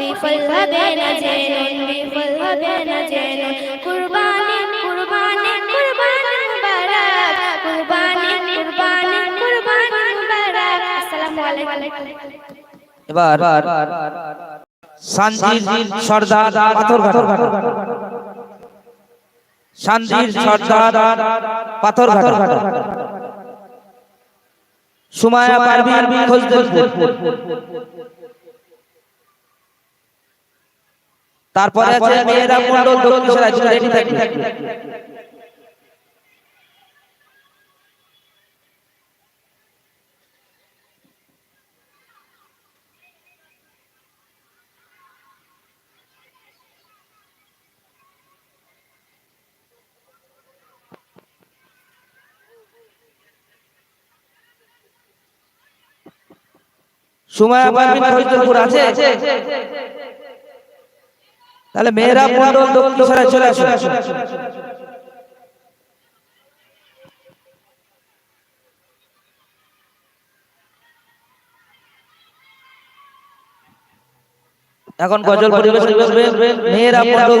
বিফল হবে না জেনুন বিফল হবে পাথরঘাট সানজির সর্দার পাথর ঘাটা। সুমায়া খোঁজদেরপুর তারপরে আছে মেয়েরা মন্ডল দক্ষিণ রাজ্য রেডি থাকবে সুমায়া পারভিন আছে। তাহলে মেয়েরা মন্ডল দক্ষিণ রাজ্য চলে আসুন এখন গজল পরিবেশন করবে। মেয়েরা মন্ডল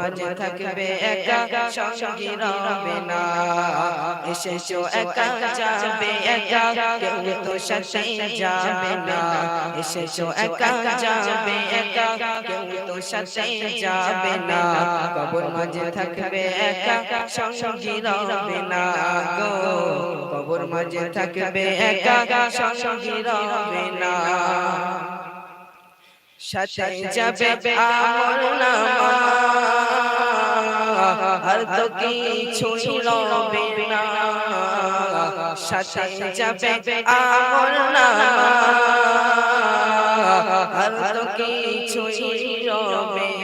মাঝে থাকবে একা সঙ্গী রবে না। এসেছ একা যাবে একা কেউ তো সাথে যাবে না। এসেছ একা যাবে একা কেউ তো সাথে যাবে না। কবর মাঝে থাকবে একা সঙ্গী রবে না গো। কবর মাঝে থাকবে একা সঙ্গী রবে না। সাথে যাবে আমল নামা। আর তো কিছু রবে না সাথে যাবে আমল না আর তো কিছু রবে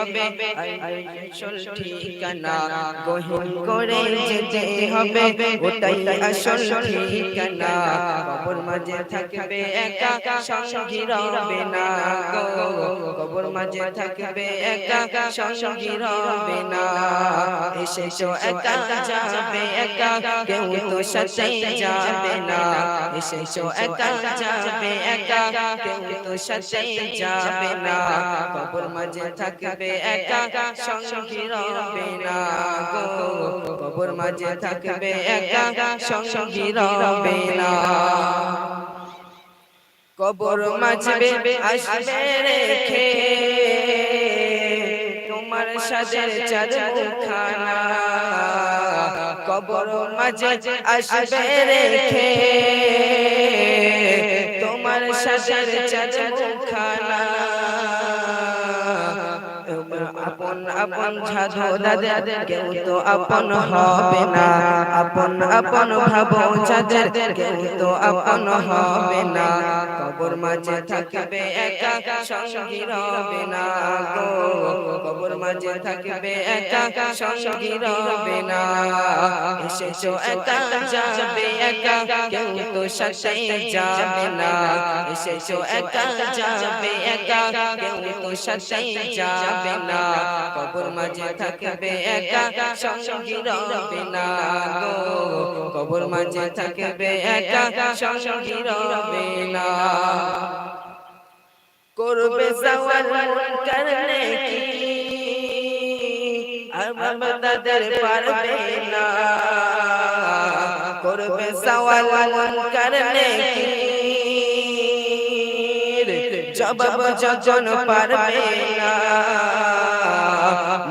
হবে। আসল ঠিকানা গহীন করে যেতে হবে। ওটাই আসল ঠিকানা। কবর মাঝে থাকবে একা সঙ্গী রবে না কবর মাঝে থাকবে একা সঙ্গী রবে না। এসেছ একা যাবে একা কেউ তো সাথে যাবে না। এসেছ একা যাবে একা কেউ তো সাথে যাবে না। কবর মাঝে থাকবে একা সঙ্গী রবে না কবর মাঝে থাকবে একা সঙ্গী রবে না কবর মাঝবে আসবে রেখে তোমার সাজের চাঁদ মুখানা কবর মাঝে আসবে রেখে তোমার আপন আপন সাধু দাদা কেউ তো আপন হবে না। আপন আপন ভাবো যাদের কেউ তো আপন হবে না। কবর মাঝে থাকবে একা সঙ্গী রবে না গো। কবর মাঝে থাকবে একা সঙ্গী রবে না। এসেছ একা যাবে একা। কেউ তো সাথে যাবে না। এসেছ একা যাবে একা। কেউ তো সাথে যাবে না। কবর মাঝে থাকবে একা, সঙ্গী রবে না গো। কবর মাঝে থাকবে একা, সঙ্গী রবে না। করবে সওয়াল মুনকার নেকি আমাদের পারবে না। করবে সওয়াল মুনকার নেকি জবাব যজন পারবে না।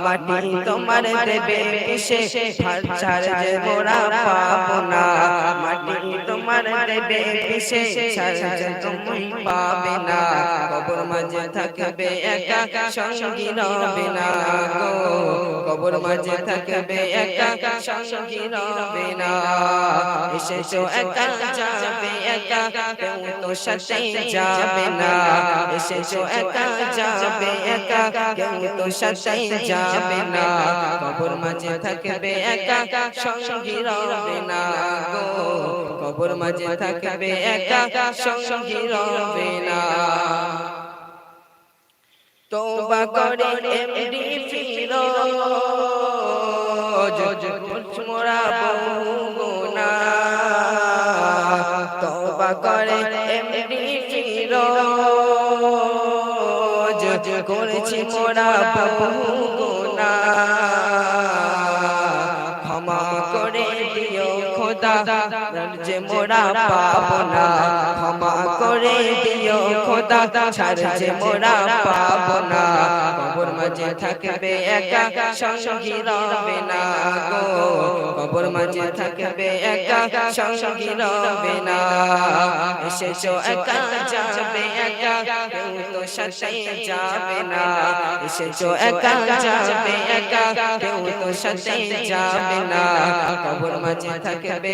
মাটি তোমার দেবে ভাত ছাড় যে মোরা পাবো না মাটি তোমার দেবে পিছে ছাড় তুমি পাবে না। কবর মাঝে থাকবে একা, সঙ্গী রবে না গো। কবর মাঝে থাকবে একা সঙ্গী রবে না। এসেছ একা যাবে একা। কেউ তো সাথে যাবে না। এসেছ একা যাবে একা। কেউ তো সাথে যাবে না। কবর মাঝে থাকবে একা। সঙ্গী রবে না কবর মাঝে থাকবে একা। সঙ্গী রবে না। তোবা করে এমডি ফিরোজ। মোরা বহু গুনা তোবা করে এমডি ফিরোজ। করেছি মোরা বহু গুনা যে মোরা পাবো না ক্ষমা করে দিও খোদা, ছাড় যে মোরা পাবো না কবর মাঝে থাকবে একা, সঙ্গী রবে না গো। কবর মাঝে থাকবে একা, সঙ্গী রবে না। এসেছ একা, যাবে একা, কেউ তো সাথে যাবে না। এসেছ একা, যাবে একা, কেউ তো সাথে যাবে না। কবর মাঝে থাকবে